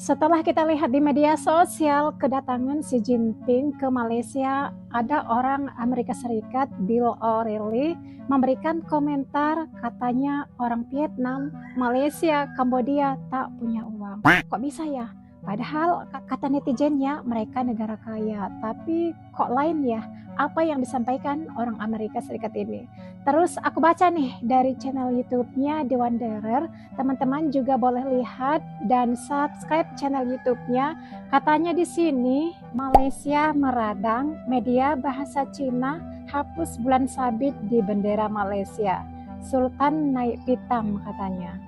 Setelah kita lihat di media sosial kedatangan Xi Jinping ke Malaysia, ada orang Amerika Serikat Bill O'Reilly memberikan komentar katanya orang Vietnam, Malaysia, Kambodia tak punya uang. Kok bisa ya? Padahal kata netizennya mereka negara kaya, tapi kok lain ya? Apa yang disampaikan orang Amerika Serikat ini? Terus aku baca nih dari channel YouTube-nya The Wanderer, teman-teman juga boleh lihat dan subscribe channel YouTube-nya. Katanya di sini Malaysia meradang media bahasa Cina hapus bulan sabit di bendera Malaysia. Sultan naik pitam katanya.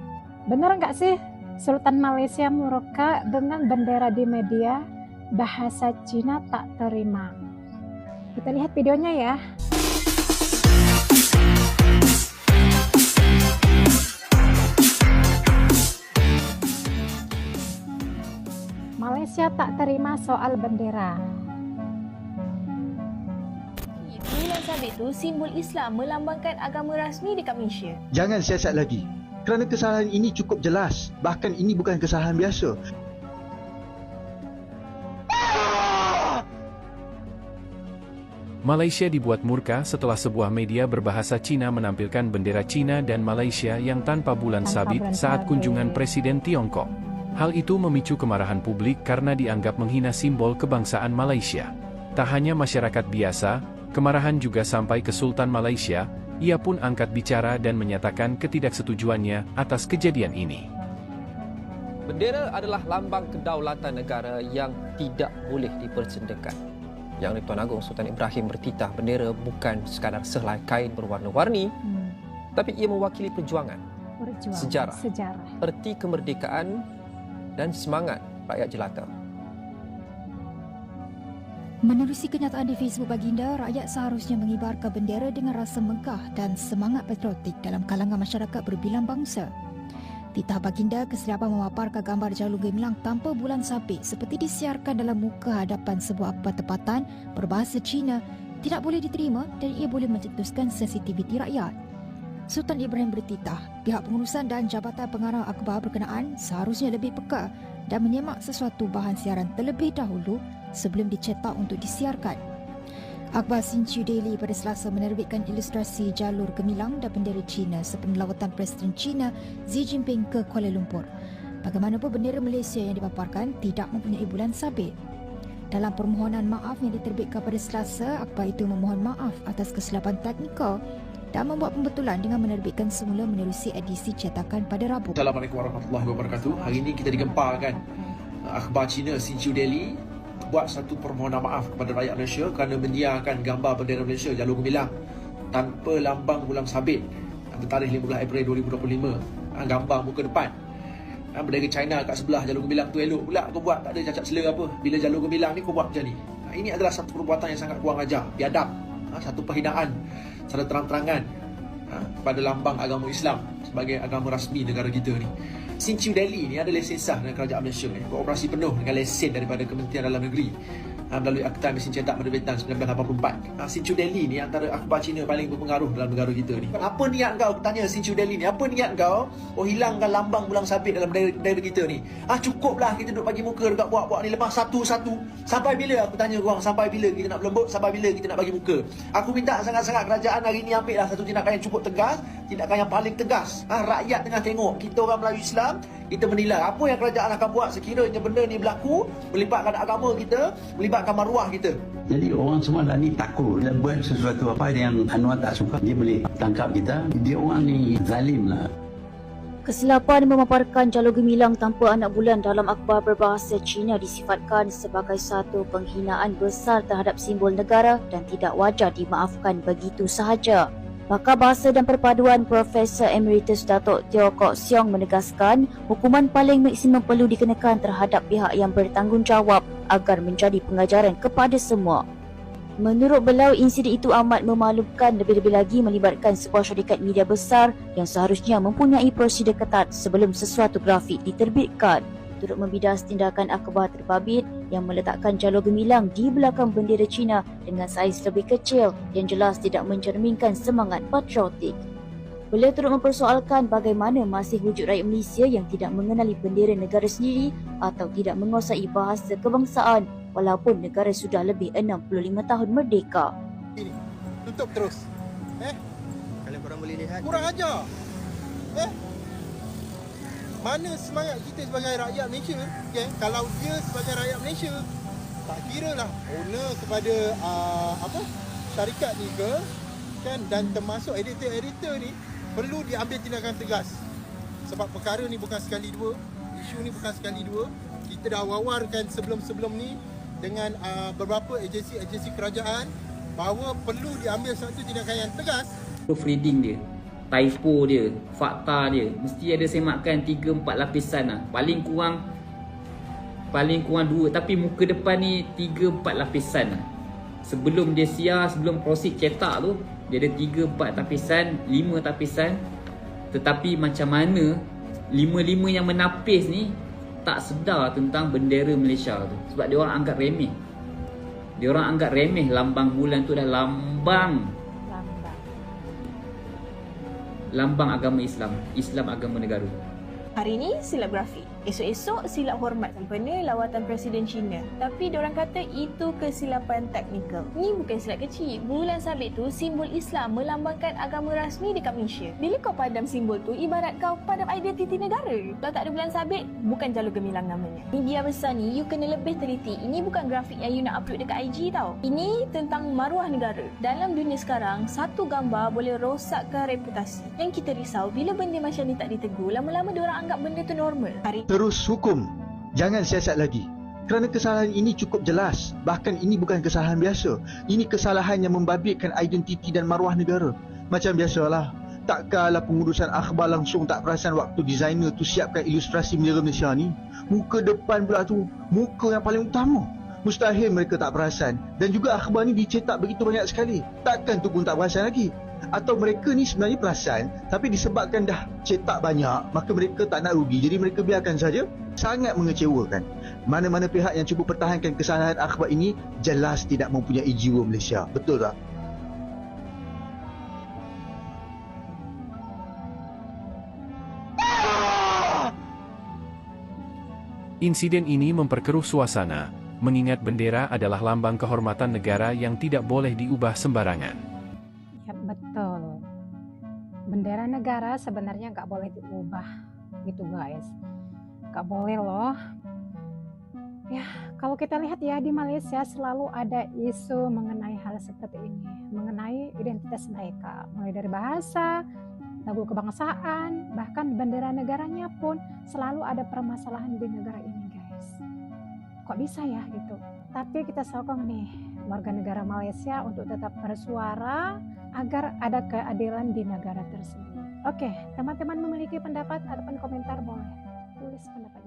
Bener nggak sih Sultan Malaysia murka dengan bendera di media bahasa Cina tak terima. Kita lihat videonya ya. Malaysia tak terima soal bendera. Bulan sabit itu simbol Islam melambangkan agama rasmi dekat Malaysia. Jangan siasat lagi. Kerana kesalahan ini cukup jelas. Bahkan ini bukan kesalahan biasa. Malaysia dibuat murka setelah sebuah media berbahasa Cina menampilkan bendera Cina dan Malaysia yang tanpa bulan sabit saat kunjungan Presiden Tiongkok. Hal itu memicu kemarahan publik karena dianggap menghina simbol kebangsaan Malaysia. Tak hanya masyarakat biasa, kemarahan juga sampai ke Sultan Malaysia, ia pun angkat bicara dan menyatakan ketidaksetujuannya atas kejadian ini. Bendera adalah lambang kedaulatan negara yang tidak boleh dipersendakan. Yang Tuan Agong Sultan Ibrahim bertitah bendera bukan sekadar sehelai kain berwarna-warni, Hmm, tapi ia mewakili perjuangan, perjuangan Sejarah. Sejarah. erti kemerdekaan dan semangat rakyat jelata. Menerusi kenyataan di Facebook baginda, rakyat seharusnya mengibarkan bendera dengan rasa megah dan semangat patriotik dalam kalangan masyarakat berbilang bangsa. Titah baginda kesilapan memaparkan gambar jalur gemilang tanpa bulan sabit seperti disiarkan dalam muka hadapan sebuah akbar tempatan berbahasa Cina tidak boleh diterima dan ia boleh mencetuskan sensitiviti rakyat. Sultan Ibrahim bertitah, pihak pengurusan dan jabatan pengarah akhbar berkenaan seharusnya lebih peka dan menyemak sesuatu bahan siaran terlebih dahulu sebelum dicetak untuk disiarkan. Akhbar Sinchu Daily pada Selasa menerbitkan ilustrasi jalur gemilang dan bendera China sepenuh lawatan Presiden China Xi Jinping ke Kuala Lumpur. Bagaimanapun bendera Malaysia yang dipaparkan tidak mempunyai bulan sabit. Dalam permohonan maaf yang diterbitkan pada Selasa, akhbar itu memohon maaf atas kesilapan teknikal dan membuat pembetulan dengan menerbitkan semula menerusi edisi cetakan pada Rabu. Assalamualaikum warahmatullahi wabarakatuh. Hari ini kita digemparkan akhbar Cina Sinchu Daily buat satu permohonan maaf kepada rakyat Malaysia kerana menyiarkan gambar bendera Malaysia jalur gemilang tanpa lambang bulan sabit bertarikh 15 April 2025. Uh, Gambar muka depan. Uh, Bendera China kat sebelah jalur gemilang tu elok pula kau buat tak ada cacat selera apa. Bila jalur gemilang ni kau buat macam ni. Uh, Ini adalah satu perbuatan yang sangat kurang ajar, biadab. Uh, Satu perhinaan secara terang-terangan uh, kepada lambang agama Islam sebagai agama rasmi negara kita ni. Sinchu Delhi ni ada lesen sah dengan kerajaan Malaysia ni. Beroperasi penuh dengan lesen daripada Kementerian Dalam Negeri uh, melalui Akta Mesin Cetak Penerbitan 1984. Uh, Sinchu Delhi ni antara akhbar Cina paling berpengaruh dalam negara kita ni. Apa niat kau? Tanya Sinchu Delhi ni. Apa niat kau? Oh hilangkan lambang bulang sabit dalam daerah kita ni. Ah cukuplah kita duduk bagi muka dekat buat-buat ni lepas satu-satu. Sampai bila aku tanya korang? Sampai bila kita nak berlembut? Sampai bila kita nak bagi muka? Aku minta sangat-sangat kerajaan hari ni ambil lah satu tindakan yang cukup tegas, tindakan yang paling tegas. Ah rakyat tengah tengok kita orang Melayu Islam, kita menilai apa yang kerajaan akan buat sekiranya benda ni berlaku, melibatkan agama kita, melibatkan maruah kita. Jadi orang semua dah ni takut Dia buat sesuatu apa yang Anwar tak suka Dia boleh tangkap kita Dia orang ni zalim lah Kesilapan memaparkan jalur gemilang tanpa anak bulan dalam akhbar berbahasa Cina disifatkan sebagai satu penghinaan besar terhadap simbol negara dan tidak wajar dimaafkan begitu sahaja. Pakar Bahasa dan Perpaduan Profesor Emeritus Datuk Teo Kok Siong menegaskan hukuman paling maksimum perlu dikenakan terhadap pihak yang bertanggungjawab agar menjadi pengajaran kepada semua. Menurut beliau, insiden itu amat memalukan lebih-lebih lagi melibatkan sebuah syarikat media besar yang seharusnya mempunyai prosedur ketat sebelum sesuatu grafik diterbitkan. Turut membidas tindakan akhbar terbabit yang meletakkan jalur gemilang di belakang bendera Cina dengan saiz lebih kecil yang jelas tidak mencerminkan semangat patriotik. Beliau turut mempersoalkan bagaimana masih wujud rakyat Malaysia yang tidak mengenali bendera negara sendiri atau tidak menguasai bahasa kebangsaan walaupun negara sudah lebih 65 tahun merdeka. Tutup terus. Eh? Kalau korang boleh lihat Kurang ajar. Eh? Mana semangat kita sebagai rakyat Malaysia? Okay? Kalau dia sebagai rakyat Malaysia, tak kira lah owner kepada uh, apa syarikat ni ke kan dan termasuk editor-editor ni perlu diambil tindakan tegas sebab perkara ni bukan sekali dua isu ni bukan sekali dua kita dah wawarkan sebelum-sebelum ni dengan uh, beberapa agensi-agensi kerajaan bahawa perlu diambil satu tindakan yang tegas proofreading dia typo dia fakta dia mesti ada semakan 3 4 lapisan lah. Paling kurang paling kurang dua. Tapi muka depan ni 3 4 lapisan lah. Sebelum dia siar sebelum proceed cetak tu dia ada 3 4 lapisan 5 lapisan tetapi macam mana lima-lima yang menapis ni tak sedar tentang bendera Malaysia tu. Sebab dia orang anggap remeh. Dia orang anggap remeh lambang bulan tu dah Lambang. Lambang agama Islam Islam agama negara Hari ini silap grafik. Esok-esok silap hormat sempena lawatan Presiden China. Tapi diorang kata itu kesilapan teknikal. Ni bukan silap kecil. Bulan sabit tu simbol Islam melambangkan agama rasmi dekat Malaysia. Bila kau padam simbol tu ibarat kau padam identiti negara. Kalau tak ada bulan sabit, bukan jalur gemilang namanya. Media besar ni you kena lebih teliti. Ini bukan grafik yang you nak upload dekat IG tau. Ini tentang maruah negara. Dalam dunia sekarang, satu gambar boleh rosakkan reputasi. Yang kita risau bila benda macam ni tak ditegur, lama-lama diorang anggap benda tu normal. Hari Terus hukum. Jangan siasat lagi. Kerana kesalahan ini cukup jelas. Bahkan ini bukan kesalahan biasa. Ini kesalahan yang membabitkan identiti dan maruah negara. Macam biasalah. Takkanlah pengurusan akhbar langsung tak perasan waktu designer tu siapkan ilustrasi bendera Malaysia ni. Muka depan pula tu, muka yang paling utama. Mustahil mereka tak perasan. Dan juga akhbar ni dicetak begitu banyak sekali. Takkan tu pun tak perasan lagi. Atau mereka ni sebenarnya perasan tapi disebabkan dah cetak banyak maka mereka tak nak rugi. Jadi mereka biarkan saja. Sangat mengecewakan. Mana-mana pihak yang cuba pertahankan kesalahan akhbar ini jelas tidak mempunyai jiwa Malaysia. Betul tak? Insiden ini memperkeruh suasana, mengingat bendera adalah lambang kehormatan negara yang tidak boleh diubah sembarangan. Bendera negara sebenarnya nggak boleh diubah gitu guys. Nggak boleh loh. Ya, kalau kita lihat ya di Malaysia selalu ada isu mengenai hal seperti ini, mengenai identitas mereka, mulai dari bahasa, lagu kebangsaan, bahkan bendera negaranya pun selalu ada permasalahan di negara ini. Kok bisa ya gitu? Tapi kita sokong nih warga negara Malaysia untuk tetap bersuara agar ada keadilan di negara tersebut. Oke, teman-teman memiliki pendapat ataupun komentar boleh tulis komentar.